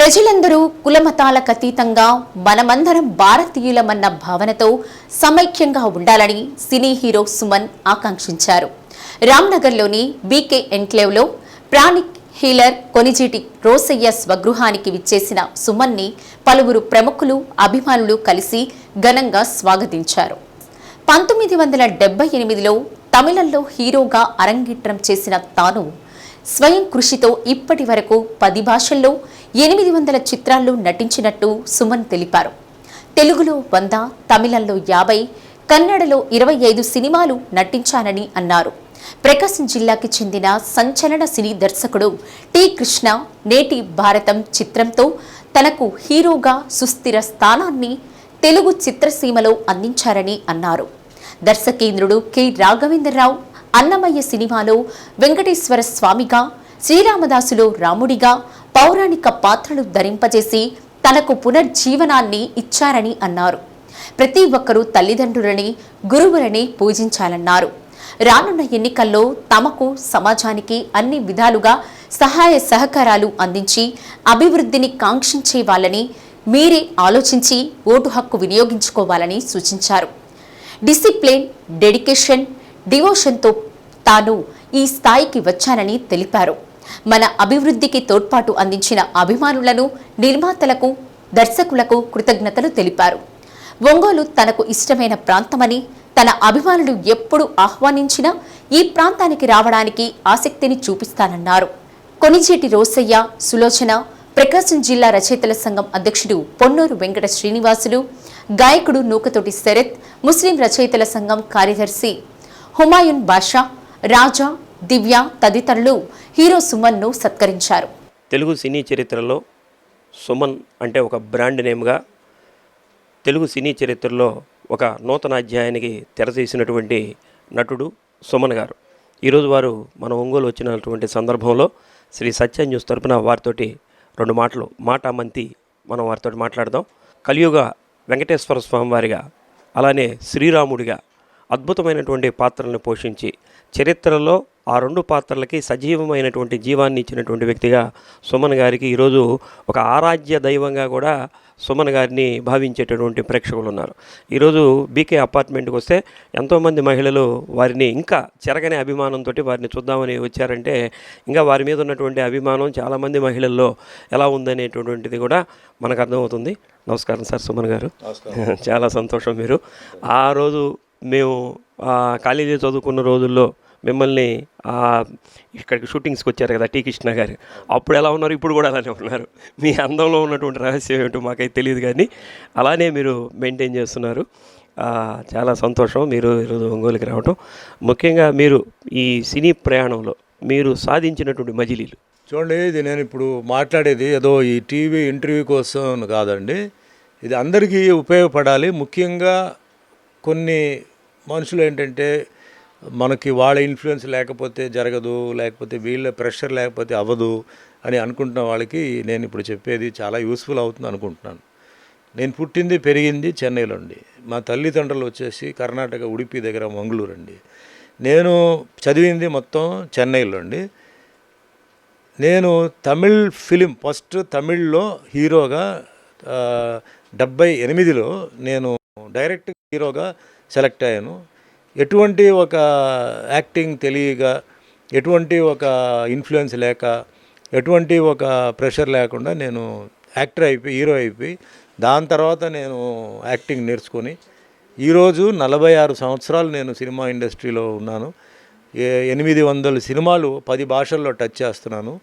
ప్రజలందరూ కులమతాలకు అతీతంగా మనమందరం భారతీయులమన్న భావనతో సమైక్యంగా ఉండాలని సినీ హీరో సుమన్ ఆకాంక్షించారు. రామ్నగర్లోని బీకే ఎన్క్లేవ్లో ప్రాణిక్ హీలర్ కొనిజీటి రోసయ్య స్వగృహానికి విచ్చేసిన సుమన్ని పలువురు ప్రముఖులు అభిమానులు కలిసి ఘనంగా స్వాగతించారు. పంతొమ్మిది వందల డెబ్బై ఎనిమిదిలో తమిళంలో హీరోగా అరంగేట్రం చేసిన తాను స్వయం కృషితో ఇప్పటి వరకు పది భాషల్లో ఎనిమిది వందల చిత్రాల్లో నటించినట్టు సుమన్ తెలిపారు. తెలుగులో వంద తమిళంలో యాభై కన్నడలో ఇరవై ఐదు సినిమాలు నటించానని అన్నారు. ప్రకాశం జిల్లాకి చెందిన సంచలన సినీ దర్శకుడు టి కృష్ణ నేటి భారతం చిత్రంతో తనకు హీరోగా సుస్థిర స్థానాన్ని తెలుగు చిత్రసీమలో అందించారని అన్నారు. దర్శకేంద్రుడు కె. రాఘవేంద్రరావు అన్నమయ్య సినిమాలో వెంకటేశ్వర స్వామిగా శ్రీరామదాసులో రాముడిగా పౌరాణిక పాత్రలు ధరింపజేసి తనకు పునర్జీవనాన్ని ఇచ్చారని అన్నారు. ప్రతి ఒక్కరూ తల్లిదండ్రులని గురువులని పూజించాలన్నారు. రానున్న ఎన్నికల్లో తమకు సమాజానికి అన్ని విధాలుగా సహాయ సహకారాలు అందించి అభివృద్ధిని కాంక్షించే వాళ్ళని మీరే ఆలోచించి ఓటు హక్కు వినియోగించుకోవాలని సూచించారు. డిసిప్లిన్ డెడికేషన్ డివోషన్తో తాను ఈ స్థాయికి వచ్చానని తెలిపారు. మన అభివృద్ధికి తోడ్పాటు అందించిన అభిమానులను నిర్మాతలకు దర్శకులకు కృతజ్ఞతలు తెలిపారు. ఒంగోలు తనకు ఇష్టమైన ప్రాంతమని తన అభిమానులు ఎప్పుడు ఆహ్వానించినా ఈ ప్రాంతానికి రావడానికి ఆసక్తిని చూపిస్తానన్నారు. కొనిజేటి రోసయ్య సులోచన ప్రకాశం జిల్లా రచయితల సంఘం అధ్యక్షుడు పొన్నూరు వెంకట శ్రీనివాసులు గాయకుడు నూకతోటి శరత్ ముస్లిం రచయితల సంఘం కార్యదర్శి హుమాయున్ బాషా రాజా దివ్య తదితరులు హీరో సుమన్ను సత్కరించారు. తెలుగు సినీ చరిత్రలో సుమన్ అంటే ఒక బ్రాండ్ నేమ్గా తెలుగు సినీ చరిత్రలో ఒక నూతన అధ్యాయానికి తెరతీసినటువంటి నటుడు సుమన్ గారు. ఈరోజు వారు మన ఒంగోలు వచ్చినటువంటి సందర్భంలో శ్రీ సత్య న్యూస్ తరపున వారితోటి రెండు మాటలు మాట మంతి మనం వారితో మాట్లాడదాం. కలియుగ వెంకటేశ్వర స్వామి వారిగా అలానే శ్రీరాముడిగా అద్భుతమైనటువంటి పాత్రలను పోషించి చరిత్రలో ఆ రెండు పాత్రలకి సజీవమైనటువంటి జీవాన్ని ఇచ్చినటువంటి వ్యక్తిగా సుమన్ గారికి ఈరోజు ఒక ఆరాధ్య దైవంగా కూడా సుమన్ గారిని భావించేటటువంటి ప్రేక్షకులు ఉన్నారు. ఈరోజు బీకే అపార్ట్మెంట్కి వస్తే ఎంతోమంది మహిళలు వారిని ఇంకా చెరగని అభిమానంతో వారిని చూద్దామని వచ్చారంటే ఇంకా వారి మీద ఉన్నటువంటి అభిమానం చాలామంది మహిళల్లో ఎలా ఉందనేటటువంటిది కూడా మనకు అర్థమవుతుంది. నమస్కారం సార్ సుమన్ గారు. చాలా సంతోషం మీరు. ఆ రోజు మేము కాలేజీ చదువుకున్న రోజుల్లో మిమ్మల్ని ఇక్కడికి షూటింగ్స్కి వచ్చారు కదా టీ కృష్ణ గారు. అప్పుడు ఎలా ఉన్నారు? ఇప్పుడు కూడా అలానే ఉన్నారు. మీ అందంలో ఉన్నటువంటి రహస్యం ఏమిటో మాకైతే తెలియదు కానీ అలానే మీరు మెయింటైన్ చేస్తున్నారు. చాలా సంతోషం మీరు ఈరోజు ఒంగోలుకి రావటం. ముఖ్యంగా మీరు ఈ సినీ ప్రయాణంలో మీరు సాధించినటువంటి మజిలీలు. చూడండి ఇది నేను ఇప్పుడు మాట్లాడేది ఏదో ఈ టీవీ ఇంటర్వ్యూ కోసం కాదండి. ఇది అందరికీ ఉపయోగపడాలి. ముఖ్యంగా కొన్ని మనుషులు ఏంటంటే మనకి వాళ్ళ ఇన్ఫ్లుయెన్స్ లేకపోతే జరగదు లేకపోతే వీళ్ళ ప్రెషర్ లేకపోతే అవ్వదు అని అనుకుంటున్న వాళ్ళకి నేను ఇప్పుడు చెప్పేది చాలా యూస్ఫుల్ అవుతుంది అనుకుంటున్నాను. నేను పుట్టింది పెరిగింది చెన్నైలో అండి. మా తల్లిదండ్రులు వచ్చేసి కర్ణాటక ఉడిపి దగ్గర మంగళూరు అండి. నేను చదివింది మొత్తం చెన్నైలో అండి. నేను తమిళ్ ఫిలిం ఫస్ట్ తమిళ్ళో హీరోగా డెబ్బై ఎనిమిదిలో నేను డైరెక్ట్ హీరోగా సెలెక్ట్ అయ్యాను. ఎటువంటి ఒక యాక్టింగ్ తెలియగా ఎటువంటి ఒక ఇన్ఫ్లుయెన్స్ లేక ఎటువంటి ఒక ప్రెషర్ లేకుండా నేను యాక్టర్ అయిపోయి హీరో అయిపోయి దాని తర్వాత నేను యాక్టింగ్ నేర్చుకొని ఈరోజు నలభై ఆరు సంవత్సరాలు నేను సినిమా ఇండస్ట్రీలో ఉన్నాను. ఏ- ఎనిమిది వందల సినిమాలు పది భాషల్లో టచ్ చేస్తున్నాను.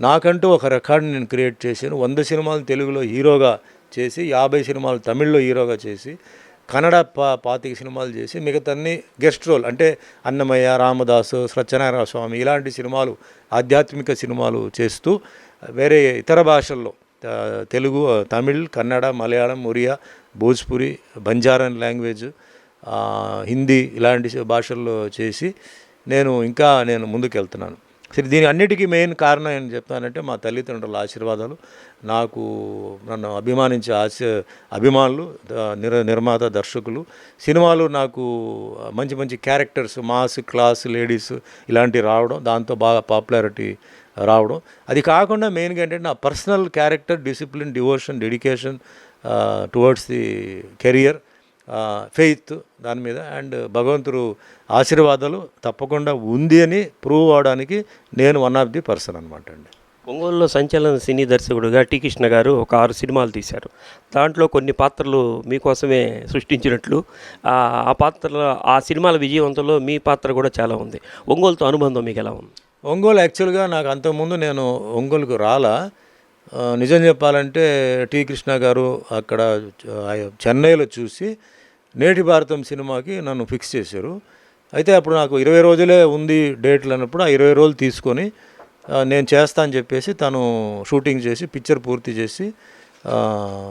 నాకంటూ ఒక రికార్డ్ నేను క్రియేట్ చేశాను. వంద సినిమాలు తెలుగులో హీరోగా చేసి యాభై సినిమాలు తమిళ్ళో హీరోగా చేసి కన్నడ పా పాతిక సినిమాలు చేసి మిగతా అన్ని గెస్ట్ రోల్ అంటే అన్నమయ్య రామదాసు సత్యనారాయణ స్వామి ఇలాంటి సినిమాలు ఆధ్యాత్మిక సినిమాలు చేస్తూ వేరే ఇతర భాషల్లో తెలుగు తమిళ్ కన్నడ మలయాళం ఒరియా భోజ్పురి బంజారన్ లాంగ్వేజ్ హిందీ ఇలాంటి భాషల్లో చేసి నేను ఇంకా నేను ముందుకు వెళ్తున్నాను సరే దీని అన్నిటికీ మెయిన్ కారణం ఏం చెప్తానంటే మా తల్లిదండ్రుల ఆశీర్వాదాలు నాకు నన్ను అభిమానించే ఆశ అభిమానులు నిర్ నిర్మాత దర్శకులు సినిమాలు నాకు మంచి మంచి క్యారెక్టర్స్ మాస్ క్లాస్ లేడీస్ ఇలాంటివి రావడం దాంతో బాగా పాపులారిటీ రావడం. అది కాకుండా మెయిన్గా ఏంటంటే నా personal character discipline devotion dedication towards the career faith దాని మీద. అండ్ భగవంతుడు ఆశీర్వాదాలు తప్పకుండా ఉంది అని ప్రూవ్ అవడానికి నేను వన్ ఆఫ్ ది పర్సన్ అనమాట అండి. ఒంగోలులో సంచలన సినీ దర్శకుడుగా టి కృష్ణ గారు ఒక ఆరు సినిమాలు తీశారు. దాంట్లో కొన్ని పాత్రలు మీకోసమే సృష్టించినట్లు ఆ పాత్రలో ఆ సినిమాల విజయవంతంలో మీ పాత్ర కూడా చాలా ఉంది. ఒంగోలుతో అనుబంధం మీకు ఎలా ఉంది? ఒంగోలు యాక్చువల్గా నాకు అంతకుముందు నేను ఒంగోలుకు రాలా. నిజం చెప్పాలంటే టి కృష్ణ గారు అక్కడ చెన్నైలో చూసి నేటి భారతం సినిమాకి నన్ను ఫిక్స్ చేశారు. అయితే అప్పుడు నాకు ఇరవై రోజులే ఉంది డేట్లు అన్నప్పుడు ఆ ఇరవై రోజులు తీసుకొని నేను చేస్తా అని చెప్పేసి తను షూటింగ్ చేసి పిక్చర్ పూర్తి చేసి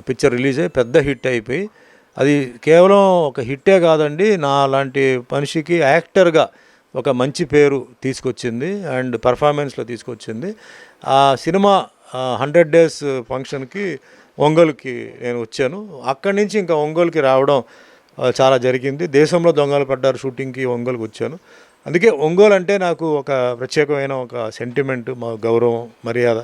పిక్చర్ రిలీజ్ అయ్యి పెద్ద హిట్ అయిపోయి అది కేవలం ఒక హిట్టే కాదండి నా లాంటి మనిషికి యాక్టర్గా ఒక మంచి పేరు తీసుకొచ్చింది అండ్ పర్ఫార్మెన్స్లో తీసుకొచ్చింది. ఆ సినిమా హండ్రెడ్ డేస్ ఫంక్షన్కి ఒంగోలుకి నేను వచ్చాను. అక్కడి నుంచి ఇంకా ఒంగోలుకి రావడం చాలా జరిగింది. దేశంలో దొంగలు పడ్డారు షూటింగ్కి ఒంగోలుకి వచ్చాను. అందుకే ఒంగోలు అంటే నాకు ఒక ప్రత్యేకమైన ఒక సెంటిమెంట్ మా గౌరవం మర్యాద.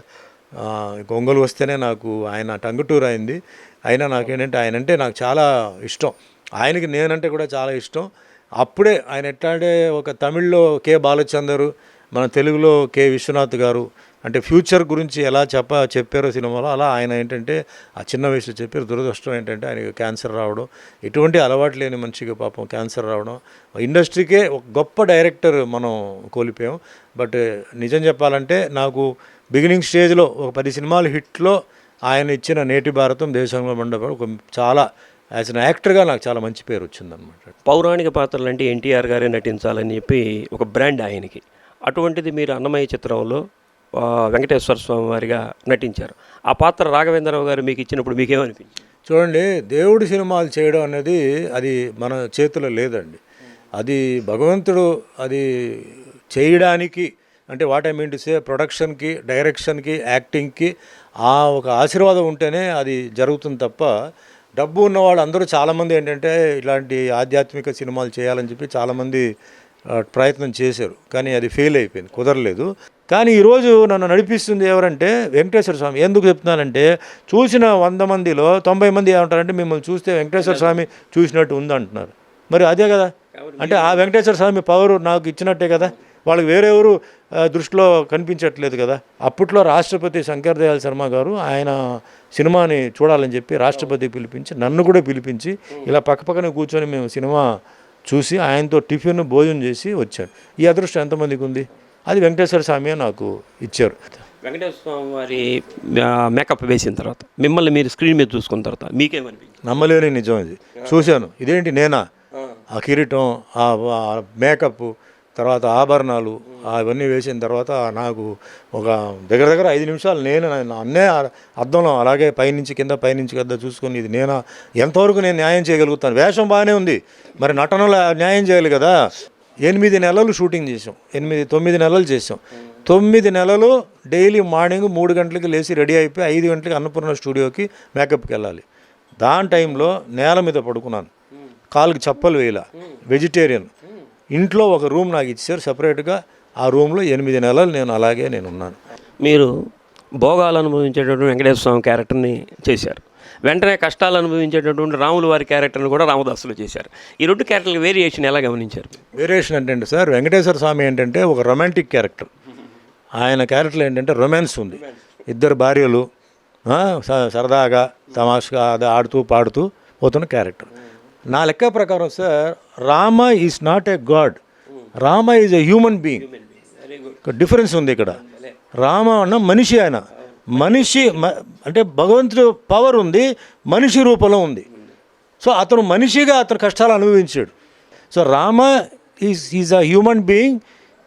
ఒంగోలు వస్తేనే నాకు ఆయన టంగుటూరు అయింది. అయినా నాకేంటంటే ఆయన అంటే నాకు చాలా ఇష్టం. ఆయనకి నేనంటే కూడా చాలా ఇష్టం. అప్పుడే ఆయన ఎట్లా అంటే ఒక తమిళ్ళో కె బాలచందరు మన తెలుగులో కె విశ్వనాథ్ గారు అంటే ఫ్యూచర్ గురించి ఎలా చెప్ప చెప్పారో సినిమాలో అలా ఆయన ఏంటంటే ఆ చిన్న వయసులో చెప్పారు దురదృష్టం ఏంటంటే ఆయనకి క్యాన్సర్ రావడం ఎటువంటి అలవాటు లేని మనిషికి పాపం క్యాన్సర్ రావడం. ఇండస్ట్రీకే ఒక గొప్ప డైరెక్టర్ మనం కోల్పోయాం. బట్ నిజం చెప్పాలంటే నాకు బిగినింగ్ స్టేజ్లో ఒక పది సినిమాలు హిట్లో ఆయన ఇచ్చిన నేటి భారతం దేశంలో మండపం ఒక చాలా యాజ్ అన్ యాక్టర్గా నాకు చాలా మంచి పేరు వచ్చిందనమాట పౌరాణిక పాత్రలు అంటే ఎన్టీఆర్ గారే నటించాలని చెప్పి ఒక బ్రాండ్ ఆయనకి. అటువంటిది మీరు అన్నమయ్య చిత్రంలో వెంకటేశ్వర స్వామి వారిగా నటించారు. ఆ పాత్ర రాఘవేంద్రరావు గారు మీకు ఇచ్చినప్పుడు మీకేమనిపించింది? చూడండి దేవుడి సినిమాలు చేయడం అనేది అది మన చేతిలో లేదండి. అది భగవంతుడు అది చేయడానికి అంటే what I mean to say ప్రొడక్షన్కి డైరెక్షన్కి యాక్టింగ్కి ఆ ఒక ఆశీర్వాదం ఉంటేనే అది జరుగుతుంది తప్ప డబ్బు ఉన్నవాళ్ళు అందరూ చాలామంది ఏంటంటే ఇలాంటి ఆధ్యాత్మిక సినిమాలు చేయాలని చెప్పి చాలామంది ప్రయత్నం చేశారు. కానీ అది ఫెయిల్ అయిపోయింది కుదరలేదు. కానీ ఈరోజు నన్ను నడిపిస్తుంది ఎవరంటే వెంకటేశ్వర స్వామి. ఎందుకు చెప్తున్నానంటే చూసిన వంద మందిలో తొంభై మంది ఏమంటారంటే మిమ్మల్ని చూస్తే వెంకటేశ్వర స్వామి చూసినట్టు ఉంది అంటున్నారు మరి అదే కదా? అంటే ఆ వెంకటేశ్వర స్వామి పవర్ నాకు ఇచ్చినట్టే కదా? వాళ్ళకి వేరెవరు దృష్టిలో కనిపించట్లేదు కదా? అప్పట్లో రాష్ట్రపతి శంకర్ దయాళ్ శర్మ గారు ఆయన సినిమాని చూడాలని చెప్పి రాష్ట్రపతి పిలిపించి నన్ను కూడా పిలిపించి ఇలా పక్కపక్కనే కూర్చొని మేము సినిమా చూసి ఆయనతో టిఫిన్ భోజనం చేసి వచ్చాను ఈ అదృష్టం ఎంతమందికి ఉంది? అది వెంకటేశ్వర స్వామి నాకు ఇచ్చారు. వెంకటేశ్వర స్వామి వారి మేకప్ వేసిన తర్వాత మిమ్మల్ని మీరు స్క్రీన్ మీద చూసుకున్న తర్వాత మీకేమనిపించింది? నమ్మలేని నిజం ఇది. చూశాను. ఇదేంటి నేనా? ఆ. కిరీటం ఆ మేకప్ తర్వాత ఆభరణాలు అవన్నీ వేసిన తర్వాత నాకు ఒక దగ్గర దగ్గర ఐదు నిమిషాలు నేను అన్నే అద్దంలో అలాగే పైనుంచి కింద పైనుంచి కింద చూసుకొని ఇది నేనా? ఎంతవరకు నేను న్యాయం చేయగలుగుతాను? వేషం బాగానే ఉంది. మరి నటనలో న్యాయం చేయాలి కదా? ఎనిమిది నెలలు షూటింగ్ చేసాం ఎనిమిది తొమ్మిది నెలలు చేసాం తొమ్మిది నెలలు డైలీ మార్నింగ్ మూడు గంటలకి లేచి రెడీ అయిపోయి ఐదు గంటలకి అన్నపూర్ణ స్టూడియోకి మేకప్కి వెళ్ళాలి. దాని టైంలో నేల మీద పడుకున్నాను. కాలుకి చప్పలు వేయాల. వెజిటేరియన్. ఇంట్లో ఒక రూమ్ నాకు ఇచ్చారు సపరేట్గా. ఆ రూమ్లో ఎనిమిది నెలలు నేను అలాగే నేను ఉన్నాను. మీరు భోగాలు అనుభవించేటటువంటి వెంకటేశ్వర స్వామి క్యారెక్టర్ని చేశారు. వెంటనే కష్టాలు అనుభవించేటటువంటి రాముల వారి క్యారెక్టర్ని కూడా రామదాసులు చేశారు. ఈ రెండు క్యారెక్టర్ల వేరియేషన్ ఎలా గమనించారు? వేరియేషన్ ఏంటంటే సార్ వెంకటేశ్వర స్వామి ఏంటంటే ఒక రొమాంటిక్ క్యారెక్టర్. ఆయన క్యారెక్టర్ ఏంటంటే రొమాన్స్ ఉంది. ఇద్దరు భార్యలు సరదాగా తమాషగా అది ఆడుతూ పాడుతూ పోతున్న క్యారెక్టర్. నా లెక్క ప్రకారం sir Rama is not a god. Rama is a human being. Difference ఉంది ఇక్కడ. రామ అన్న మనిషి ఆయన. మనిషి మ- అంటే భగవంతుడు పవర్ ఉంది మనిషి రూపంలో ఉంది. సో అతను మనిషిగా అతను కష్టాలు అనుభవించాడు. So Rama is is a human being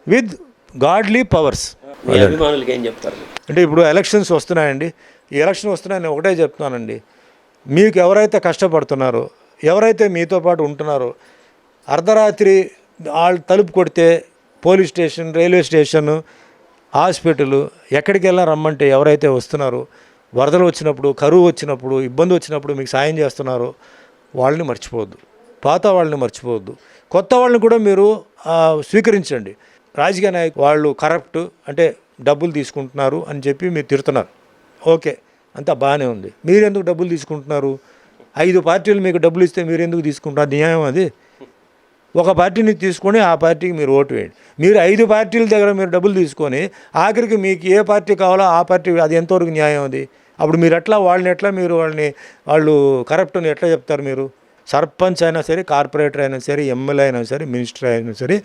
with godly powers అభిమానులకి ఏం చెప్తారు? అంటే ఇప్పుడు ఎలక్షన్స్ వస్తున్నాయండి. ఈ ఎలక్షన్ వస్తున్నాయి నేను ఒకటే చెప్తున్నానండి. మీకు ఎవరైతే కష్టపడుతున్నారో ఎవరైతే మీతో పాటు ఉంటున్నారో అర్ధరాత్రి వాళ్ళు తలుపు కొడితే police station railway station hospital ఎక్కడికి రమ్మంటే ఎవరైతే వస్తున్నారో వరదలు వచ్చినప్పుడు కరువు వచ్చినప్పుడు ఇబ్బంది వచ్చినప్పుడు మీకు సాయం చేస్తున్నారో వాళ్ళని మర్చిపోవద్దు. పాత వాళ్ళని మర్చిపోవద్దు. కొత్త వాళ్ళని కూడా మీరు స్వీకరించండి. రాజకీయ నాయకులు వాళ్ళు కరప్ట్ అంటే డబ్బులు తీసుకుంటున్నారు అని చెప్పి మీరు తిడుతున్నారు. ఓకే అంతా బాగానే ఉంది. మీరు ఎందుకు డబ్బులు తీసుకుంటున్నారు? ఐదు పార్టీలు మీకు డబ్బులు ఇస్తే మీరు ఎందుకు తీసుకుంటారు న్యాయం అది. ఒక పార్టీని తీసుకొని ఆ పార్టీకి మీరు ఓటు వేయండి. మీరు ఐదు పార్టీల దగ్గర మీరు డబ్బులు తీసుకొని ఆఖరికి మీకు ఏ పార్టీ కావాలో ఆ పార్టీ అది ఎంతవరకు న్యాయం అది? అప్పుడు మీరు ఎట్లా వాళ్ళని ఎట్లా మీరు వాళ్ళని వాళ్ళు కరప్ట్ అని ఎట్లా చెప్తారు మీరు? సర్పంచ్ అయినా సరే కార్పొరేటర్ అయినా సరే ఎమ్మెల్యే అయినా సరే మినిస్టర్ అయినా సరే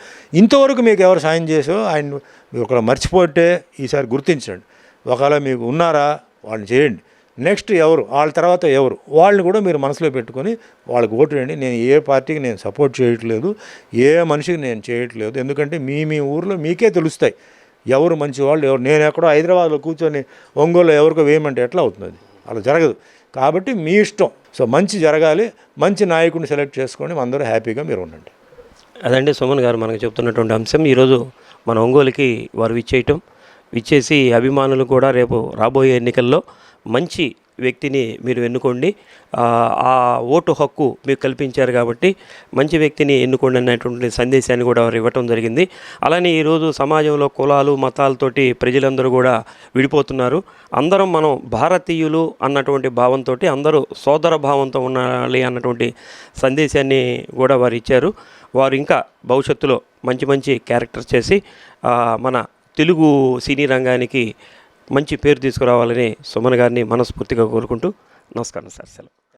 ఇంతవరకు మీకు ఎవరు సాయం చేసో ఆయన మీరు ఒకవేళ మర్చిపోతే ఈసారి గుర్తించండి. ఒకవేళ మీకు ఉన్నారా వాళ్ళని చేయండి. నెక్స్ట్ ఎవరు? వాళ్ళ తర్వాత ఎవరు? వాళ్ళని కూడా మీరు మనసులో పెట్టుకొని వాళ్ళకి ఓటు వేయండి. నేను ఏ పార్టీకి నేను సపోర్ట్ చేయట్లేదు ఏ మనిషికి నేను చేయట్లేదు. ఎందుకంటే మీ మీ ఊర్లో మీకే తెలుస్తాయి. ఎవరు మంచి వాళ్ళు ఎవరు నేను ఎక్కడో హైదరాబాద్లో కూర్చొని ఒంగోలు ఎవరికో వేయమంటే ఎట్లా అవుతుంది అలా జరగదు. కాబట్టి మీ ఇష్టం. సో మంచి జరగాలి. మంచి నాయకుడిని సెలెక్ట్ చేసుకొని అందరూ హ్యాపీగా మీరు ఉండండి. అదండి సుమన్ గారు మనకు చెప్తున్నటువంటి అంశం. ఈరోజు మన ఒంగోలుకి వారు విచ్చేయటం. విచ్చేసి అభిమానులు కూడా రేపు రాబోయే ఎన్నికల్లో మంచి వ్యక్తిని మీరు ఎన్నుకోండి. ఆ, ఓటు హక్కు మీకు కల్పించారు కాబట్టి మంచి వ్యక్తిని ఎన్నుకోండి అనేటువంటి సందేశాన్ని కూడా వారు ఇవ్వటం జరిగింది. అలానే ఈరోజు సమాజంలో కులాలు మతాలతోటి ప్రజలందరూ కూడా విడిపోతున్నారు. అందరం మనం భారతీయులు అన్నటువంటి భావంతో అందరూ సోదర భావంతో ఉండాలి అన్నటువంటి సందేశాన్ని కూడా వారు ఇచ్చారు. వారు ఇంకా భవిష్యత్తులో మంచి మంచి క్యారెక్టర్స్ చేసి మన తెలుగు సినీ రంగానికి మంచి పేరు తీసుకురావాలని సుమన్ గారిని మనస్ఫూర్తిగా కోరుకుంటూ నమస్కారం సార్ సెలవు.